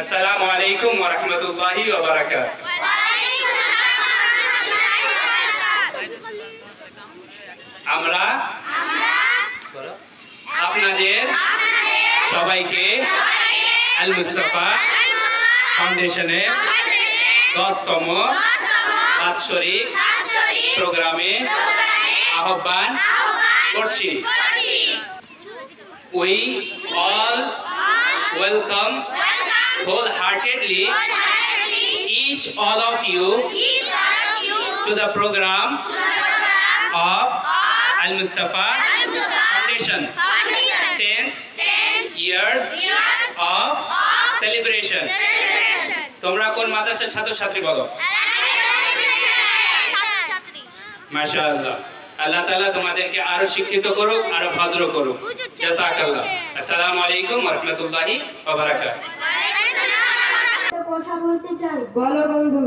আসসালামু আলাইকুম ওয়া রাহমাতুল্লাহি ওয়া বারাকাতুহু আমরা আপনাদের সবাইকে আল মুস্তাফা ফাউন্ডেশনের দশতম বাৎসরিক প্রোগ্রামে আহ্বান করছি। We all welcome wholeheartedly each all of you to the program of Al Mustafa Foundation. 10th years of celebration. তোমরা কোন মাদ্রাসার ছাত্রছাত্রী বলো? মাশাআল্লাহ। আল্লাহ তাআলা তোমাদেরকে আরও শিক্ষিত করুক আরও ভদ্র করুক। জাযাকাল্লাহ। আসসালামু আলাইকুম ওয়া রাহমাতুল্লাহি ওয়া বারাকাতুহু। কথা বলতে চাই। বলো বন্ধু।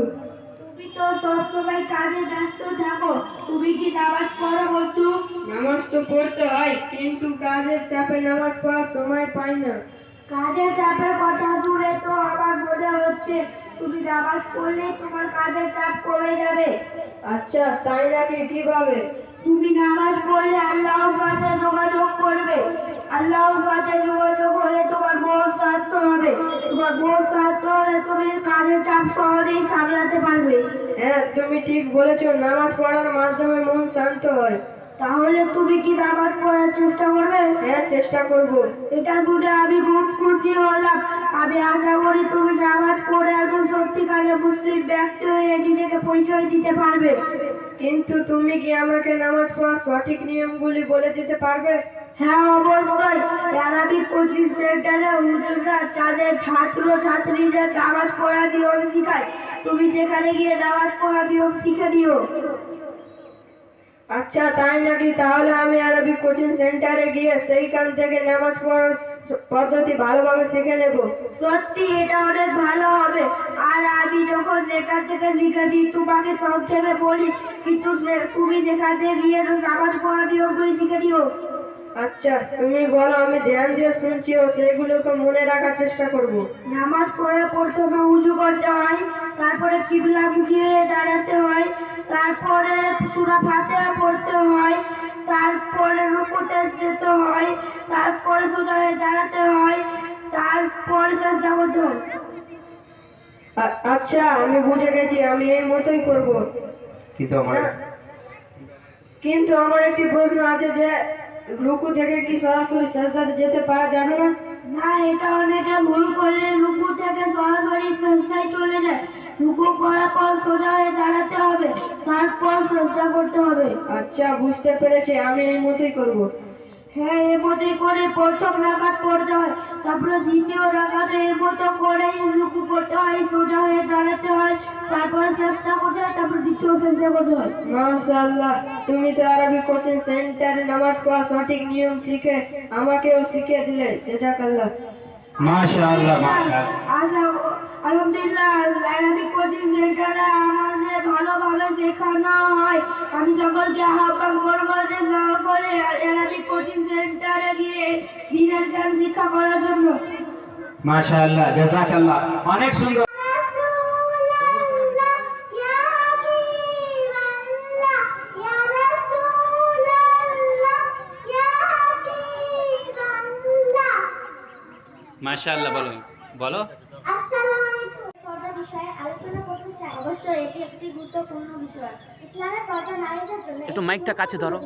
তুমি তো সবসময় কাজে ব্যস্ত থাকো। তুমি কি নামাজ পড়ো বন্ধু? নামাজ তো পড়তে হয় কিন্তু কাজের চাপে নামাজ পড়ার সময় পাই না। কাজের চাপের কথা শুনে তো আমার মনে হচ্ছে তুমি নামাজ পড়লে তোমার কাজের চাপ কমে যাবে। আচ্ছা তাই নাকি কীভাবে? তুমি নামাজ পড়লে আল্লাহর সাথে যোগাযোগ করবে। আল্লাহর সাথে যোগাযোগ হলে তোমার মন স্বাস্থ্য হবে। তোমার মন স্বাস্থ্য হলে তুমি কাজের চাপ সহজেই সামলাতে পারবে। হ্যাঁ তুমি ঠিক বলেছ নামাজ পড়ার মাধ্যমে মন শান্ত হয়। তাহলে তুমি কি নামাজ পড়ার চেষ্টা করবে? হ্যাঁ চেষ্টা করব। এটা শুনে আমি খুব খুশি হলাম। আমি আশা করি তুমি নামাজ পড়ে একজন সত্যিকারের মুসলিম ব্যক্তি হয়ে নিজেকে পরিচয় দিতে পারবে। কিন্তু তুমি কি আমাকে নামাজ পড়ার সঠিক নিয়মগুলি বলে দিতে পারবে? হ্যাঁ অবশ্যই। অ্যারাবিক কোচিং সেন্টারে হুজুররা তাদের ছাত্র ছাত্রীদের নামাজ পড়ার নিয়ম শিখায়। তুমি সেখানে গিয়ে নামাজ পড়ার নিয়ম শিখে নিও। আচ্ছা তাই নাকি? তাহলে আমি আরবি কোচিং সেন্টারে গিয়ে সেইখান থেকে নামাজ পড়ার পদ্ধতি ভালোভাবে শিখে নেব। সত্যি এটা অনেক ভালো হবে। আর আমি যখন সেখান থেকে শিখেছি তোমাকে সংক্ষেপে বলি কিন্তু তুমি সেখানে গিয়ে নামাজ পড়ার নিয়মগুলি শিখে নিও। আচ্ছা তুমি বলো আমি ধ্যান দিয়ে শুনছি ও সেগুলোকে মনে রাখার চেষ্টা করব। নামাজ পড়ে প্রথমে উজু করতে হয় তারপরে কিবলা মুখী হয়ে দাঁড়াতে হয় তারপরে সুরা ফাতেহা পড়তে হয় তারপরে রুকুতে যেতে হয় তারপরে সোজা হয়ে দাঁড়াতে হয় তারপরে করতে হয় আচ্ছা আমি বুঝে গেছি আমি এই মতোই করব। কিন্তু আমার কিন্তু আমার একটি প্রশ্ন আছে যে রুকু থেকে কি সরাসরি সাজদাতে যেতে পারা যাবে না? না এটা অনেকে ভুল করে রুকু থেকে সরাসরি সেন্সাই চলে যায়। রুকু করার পর সোজা হয়ে দাঁড়াতে হবে তারপর চেষ্টা করতে হবে। আচ্ছা বুঝতে পেরেছি আমি এই মতোই করব। হ্যাঁ এর মধ্যে করে প্রথম রাখাত পড়তে হয় তারপরে দ্বিতীয় রাখাতে এর মতো করে রুকু করতে হয় সোজা হয়ে দাঁড়াতে হয় তারপরে চেষ্টা করতে হয় তারপর দ্বিতীয় চেষ্টা করতে হয়। মাশাআল্লাহ তুমি তো আরবি কোচিং সেন্টারে নামাজ পড়া সঠিক নিয়ম শিখে আমাকেও শিখিয়ে দিলে। জাজাকাল্লাহ। মাশাআল্লাহ মাশাআল্লাহ। আচ্ছা আলহামদুলিল্লাহ আরবি কোচিং সেন্টারে আমাদের ভালোভাবে শেখানো হয়। আমি সকলকে আহ্বান করব যে সকলে আরবি কোচিং সেন্টারে গিয়ে দিনের জ্ঞান শিক্ষা করার জন্য। মাশাআল্লাহ জাযাকাল্লাহ। অনেক সুন্দর। মাশাআল্লাহ বলো বলো। আলোচনা করতে চাই। অবশ্যই এটি একটি গুরুত্বপূর্ণ বিষয়। ইসলামের পর্দা নারীদের জন্য একটু মাইকটা কাছে ধরো।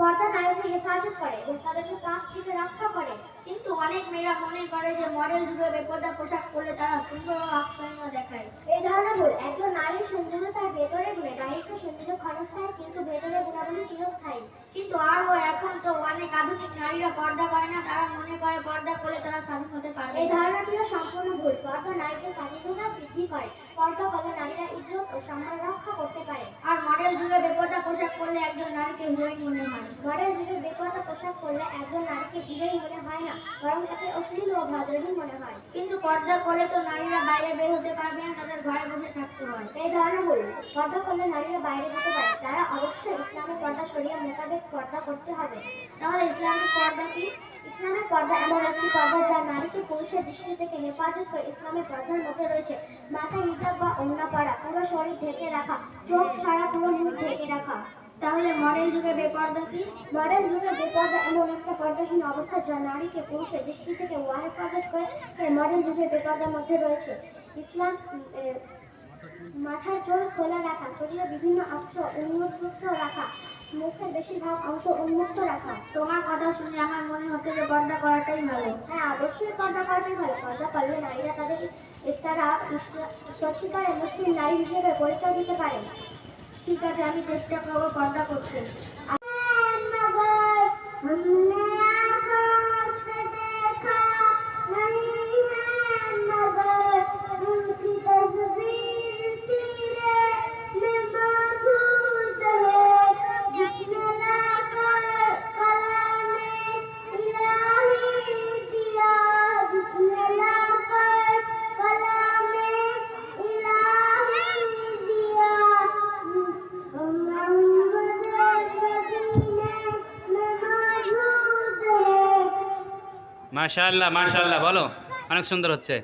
পর্দা নারীদের হেফাজত করে এবং তাদেরকে পাপ থেকে রক্ষা করে। কিন্তু অনেক মেয়েরা মনে করে যে মডেল যুগে বেপর্দা পোশাক পরলে তারা সুন্দর ও আকর্ষণীয় দেখায়। এই ধারণা ভুল। একজন নারীর সৌন্দর্য তার ভেতরে গুণে। বাহিরকে সৌন্দর্য ক্ষণস্থায়ী কিন্তু ভেতরে গুণাবলী চিরস্থায়ী। কিন্তু আরও এখন তো অনেক আধুনিক নারীরা পর্দা করে না তারা মনে করে পর্দা করলে তারা স্বাধীন হতে পারবে এই ধারণাটিও সম্পূর্ণ ভুল। পর্দা নারীদের স্বাধীনতা বৃদ্ধি করে। পর্দা করলে নারীরা ইজ্জত ও সম্মান রক্ষা করতে পারে। আর মডেল যুগে বেপর্দা পোশাক পরলে একজন নারীকে হিরোইন মনে হয়। মডেল যুগে বেপর্দা পোশাক পরলে একজন নারীকে হিরোইন মনে হয় না, বরং তাকে অশ্লীল ও ভদ্রহীন মনে হয়। কিন্তু পর্দা করলে তো নারীরা বাইরে বের হতে পারবে না, তাদের ঘরে বসে থাকতে হয়। এই ধারণা ভুল পর্দা করলে নারীরা বাইরে যেতে পারে। তারা অবশ্যই ইসলামের পর্দা সরিয়ে মোতাবেক পর্দা করতে হবে। তাহলে ইসলামিক পর্দা কি? ইসলামের পর্দা এমন একটি পর্দা যা নারীকে পুরুষের দৃষ্টি থেকে হেফাজত করে ইসলামের পর্দার মধ্যে রয়েছে। মাথায় হিজাব বা ওড়না পরা, পুরো শরীর ঢেকে রাখা, চোখ ছাড়া পুরো মুখ ঢেকে রাখা। তাহলে মডেল যুগের বেপর্দা কি? মডেল যুগের বেপর্দা এমন একটা পর্দাহীন অবস্থা যা নারীকে পুরুষের দৃষ্টি থেকে হেফাজত করে মডেল যুগের বেপর্দার মধ্যে রয়েছে। ইসলাম মাথায় চোখ খোলা রাখা, শরীরে বিভিন্ন অংশ উন্মুক্ত রাখা মুখের বেশিরভাগ অংশ উন্মুক্ত রাখা। তোমার কথা শুনে আমার মনে হচ্ছে যে পর্দা করাটাই ভালো। হ্যাঁ অবশ্যই পর্দা করাটাই ভালো। পর্দা করলে নারীরা তাদের তারা সত্যিকারে মুসলিম নারী হিসেবে পরিচয় দিতে পারে। ঠিক আছে আমি চেষ্টা করব পর্দা করতে। মাশাআল্লাহ মাশাল্লাহ বলো। অনেক সুন্দর হচ্ছে।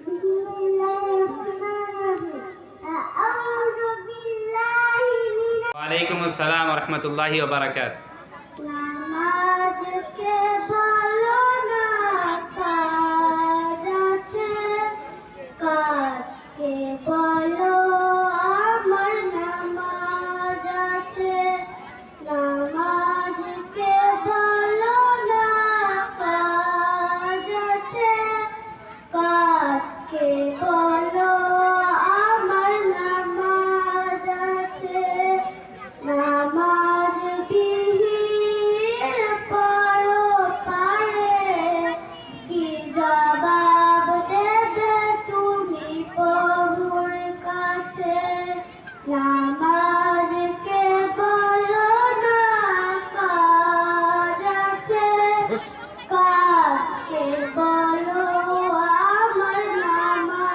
ওয়ালাইকুম আসসালাম রহমতুল্লাহি ওবারাকাত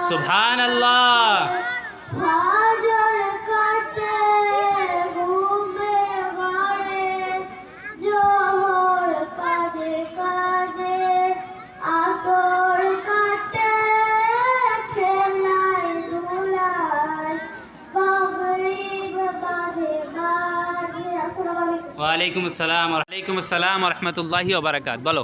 আসসালামু আলাইকুম ওয়ালাইকুম আসসালাম ওয়ালাইকুম আসসালাম রহমতুল্লাহি ওবারাকাত বলো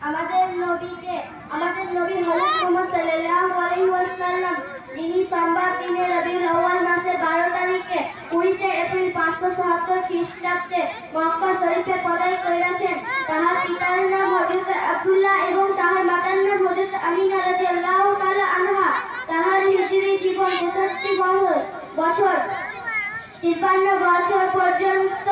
আমাদের নবীকে, আমাদের নবী হযরত মুহাম্মদ সাল্লাল্লাহু আলাইহি ওয়াসাল্লাম, যিনি সোমবার দিনে রবিউল আউয়াল মাসের 12 তারিখে 20 এপ্রিল 577 খ্রিস্টাব্দে মক্কা শরীফে পদায় করেছেন, তাহার পিতার নাম হযরত আব্দুল্লাহ এবং তাহার মাতার নাম হযরত আমিনা রাদিয়াল্লাহু তাআলা আনহা। তাহার হিজরি জীবন 63 বছর বছর, তিপ্পান্ন বছর পর্যন্ত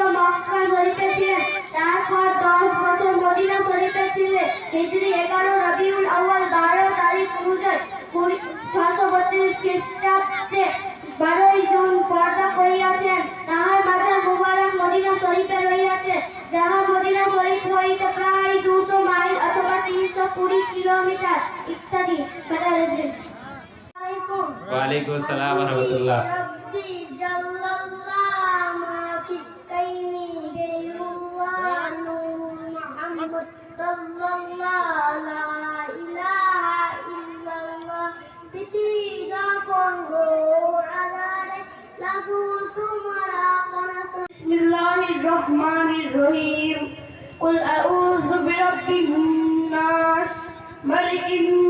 الله الرحمن الرحيم قل أعوذ برب الناس ملك الناس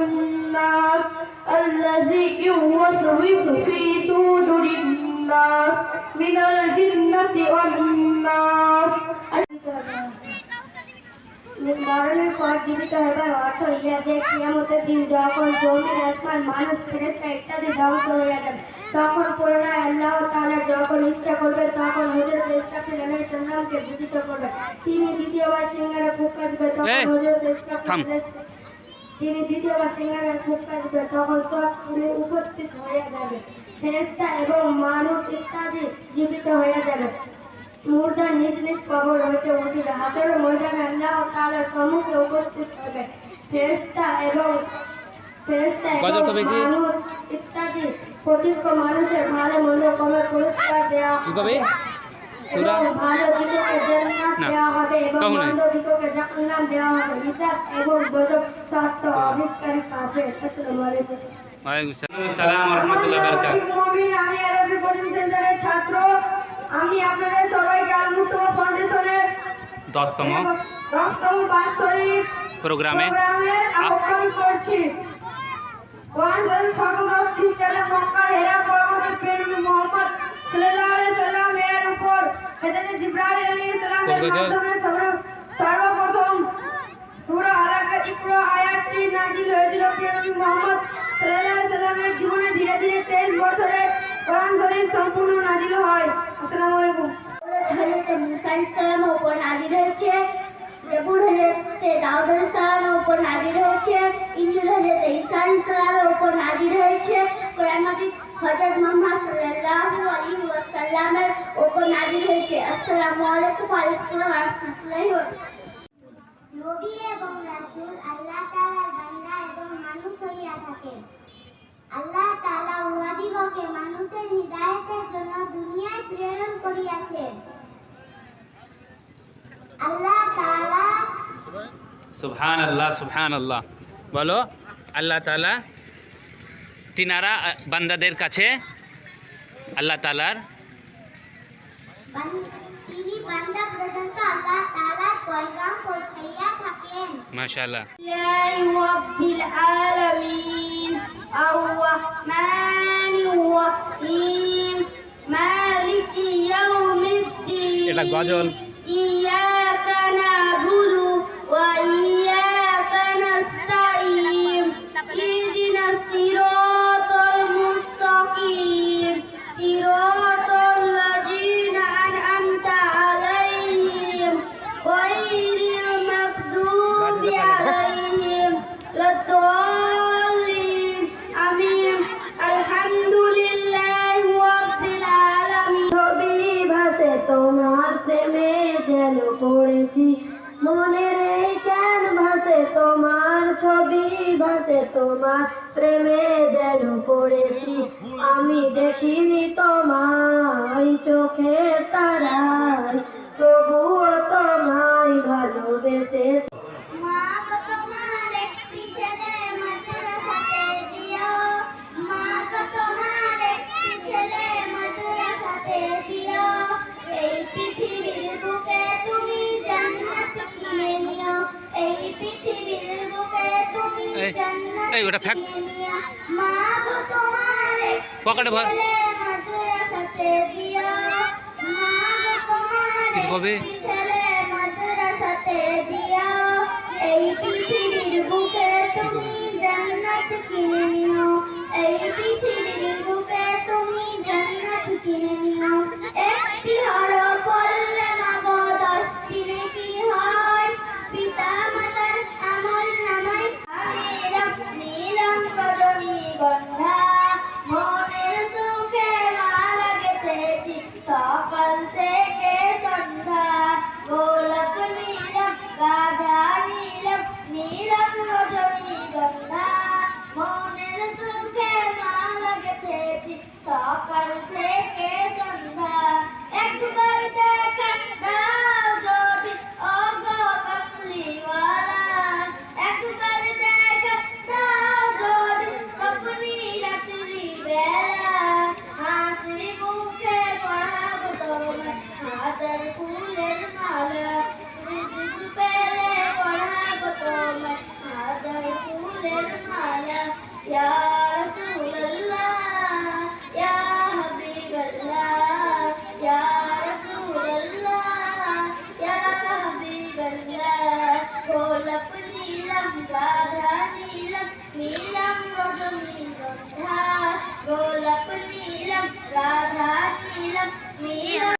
الخناس الذي يوسوس في صدور الناس من الجنة والناس মরণের পর জীবিত হবার অর্থ ইহা যে কিয়ামতের দিন যখন জমিন আসমান মানুষ ফেরেশতা ইত্যাদি ধ্বংস হয়ে যাবে তখন পুনরায় আল্লাহ তাআলা যখন ইচ্ছা করবে তখন হযরত ইসরাফিল আলাইহিস সালামকে জীবিত করবে তিনি দ্বিতীয়বার সিংহারে ফুঁক কাটবে তখন এই, হযরত থাম। ইসরাফিল তিনি দ্বিতীয়বার সিংহারে ফুঁক কাটবে তখন সব ছেলে উপস্থিত হয়ে যাবে। ফেরেশতা এবং মানুষ ইত্যাদি জীবিত হয়ে যাবে। মুর্দা নিজ নিজ কবর হইতে উঠিবে। হাতের ময়দানে আল্লাহ তাআলার সম্মুখে উপস্থিত হবে ফেরেশতা এবং এবং মানুষ ইত্যাদি প্রতিজ্ঞ মানুষের ভালো মন্দ কমে পুরস্কার দেওয়া কবে? সূরা? এবং জান্নাত দেওয়া হবে এবং কখনোই। জাহান্নাম দেওয়া হবে। হিসাব এবং দোজখ সত্য আবিষ্কারী পাবে। আসসালামু আলাইকুম। ওয়ালাইকুম আসসালাম রহমতুল্লাহ বারকাত। মমিন আমি আরবি কোচিং সেন্টারের ছাত্র। আমি আপনাদের সবাইকে আল মুস্তফা ফাউন্ডেশনের দশতম দশতম বাৎসরিক প্রোগ্রামে আহ্বান করছি। কোরআন শরীফ সর্বদশ খ্রিস্টানের মক্কার হেরা পর্বতের প্রেমী মোহাম্মদ সাল্লাল্লাহু আলাইহি সাল্লাম এর উপর হযরত জিবরাইল আলাইহিস সালামের কবুতর। মাধ্যমে সর্ব- সর্বপ্রথম সূরা আলাকের ইকরা আয়াতটি নাযিল হয়েছিল প্রেমী মোহাম্মদ সাল্লাল্লাহু আলাইহি সাল্লামের জীবনে ধীরে ধীরে 23 বছরে কোরআন শরীফ সম্পূর্ণ নাযিল হয়। আসসালামু আলাইকুম। হযরত মুসা উপর নাযিল হয়েছে জবুর হযরত দাউদ সালামের উপর নাযিল হয়েছে ইনজিল হযরত ঈসা সালামের উপর নাযিল হয়েছে কোরআন মাজিদ হযরত মুহাম্মদ সাল্লাল্লাহু আলাইহি ওয়াসাল্লামের উপর নাযিল হয়েছে আসসালামু আলাইকুম ওয়া রাহমাতুল্লাহি ওয়া নবী এবং রাসূল আল্লাহ তাআলার বান্দা এবং মানুষ হইয়া থাকেন আল্লাহ তাআলা উহাদিগকে মানুষের হিদায়াতের জন্য দুনিয়ায় প্রেরণ করিয়াছেন আল্লাহ তাআলা সুবহানাল্লাহ সুবহানাল্লাহ। বলো আল্লাহ তাআলা তিনারা বান্দাদের কাছে আল্লাহ তাআলার তিনি বান্দা পর্যন্ত আল্লাহ তাআলার পয়গাম পৌঁছাইয়া থাকেন। মাশাআল্লাহ। ইলাহি রাব্বিল আলামিন। الرحمن الرحيم مالك يوم الدين এটা গজল إياك পড়েছি? মনের এই কেন ভাসে তোমার ছবি, ভাসে তোমার প্রেমে যেন পড়েছি। আমি দেখিনি তোমায় চোখে তারা তবুও তোমায় ভালোবেসে এই, ওটা ফ্যাক পকেটে ভর। কিছু বলবি?